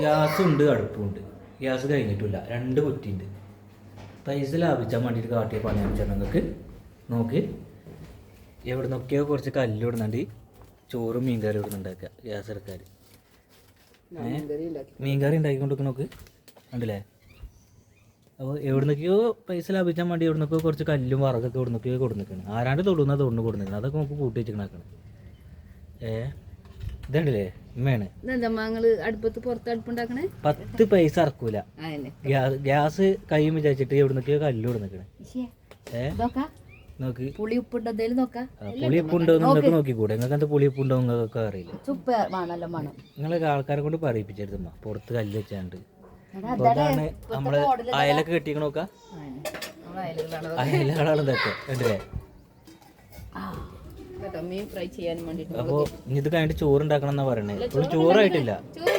ഗ്യാസും ഉണ്ട് അടുപ്പുണ്ട്. ഗ്യാസ് കഴിഞ്ഞിട്ടില്ല രണ്ട് കുറ്റിയുണ്ട്. പൈസ ലാഭിച്ചാൽ വേണ്ടിയിട്ട് കാട്ടിയ പണിയാണ് ചേട്ടങ്ങൾക്ക് നിങ്ങൾക്ക്. നോക്ക്. എവിടെ നോക്കിയോ കുറച്ച് കല്ല് ഇടുന്നുണ്ട്. ചോറും മീൻകറി ഉണ്ടാക്കുക ഗ്യാസ് എടുക്കാൻ മീൻകറി ഉണ്ടാക്കിക്കൊണ്ട് നോക്ക്. ഉണ്ടല്ലേ അപ്പോൾ എവിടെ നിന്നൊക്കെയോ പൈസ ലാഭിച്ചാൽ വേണ്ടി എവിടെ നിന്നൊക്കെയോ കുറച്ച് കല്ലും വറകൊക്കെ എവിടെ നിന്നൊക്കെയോ കൊടുന്നിരിക്കണം. ആരാണ്ട് തൊടുന്ന തൊണ്ണു കൊടുന്നിരിക്കണം. അതൊക്കെ നമുക്ക് കൂട്ടി വെച്ചിരിക്കണാക്കണം ഏ? ഇതുണ്ടല്ലേ ഉമ്മയാണ്. ഞങ്ങൾ അടുപ്പത്ത് പുറത്ത് അടുപ്പുണ്ടാക്കണേ? പത്ത് പൈസ ഇറക്കൂല ഗ്യാസ് കൈയും വിചാരിച്ചിട്ട് എവിടെ നിന്നൊക്കെയോ കല്ല് കൊടുന്നിരിക്കണേ നോക്കി. പുളിയുപ്പുണ്ടോ നിങ്ങൾക്ക് നോക്കിക്കൂടെ. നിങ്ങൾക്ക് എന്താ പുളിയുപ്പുണ്ടോ നിങ്ങൾക്ക് അറിയില്ല? നിങ്ങളൊക്കെ ആൾക്കാരെ കൊണ്ട് പറയിപ്പിച്ചെടുത്തുമ്മ പുറത്ത് കല്ല് വെച്ചാണ്ട്. അതാണ് നമ്മൾ അയലൊക്കെ കെട്ടിക്കണ നോക്കാം. അയലുകളാണ്. ഇതൊക്കെ. കണ്ടില്ലേ? കേട്ടോ മീൻ ഫ്രൈ ചെയ്യാൻ വേണ്ടിട്ട് അപ്പൊ ഇത് കഴിഞ്ഞിട്ട് ചോറ് ഉണ്ടാക്കണം എന്നാ പറയണേ. ചോറായിട്ടില്ല ചോറ്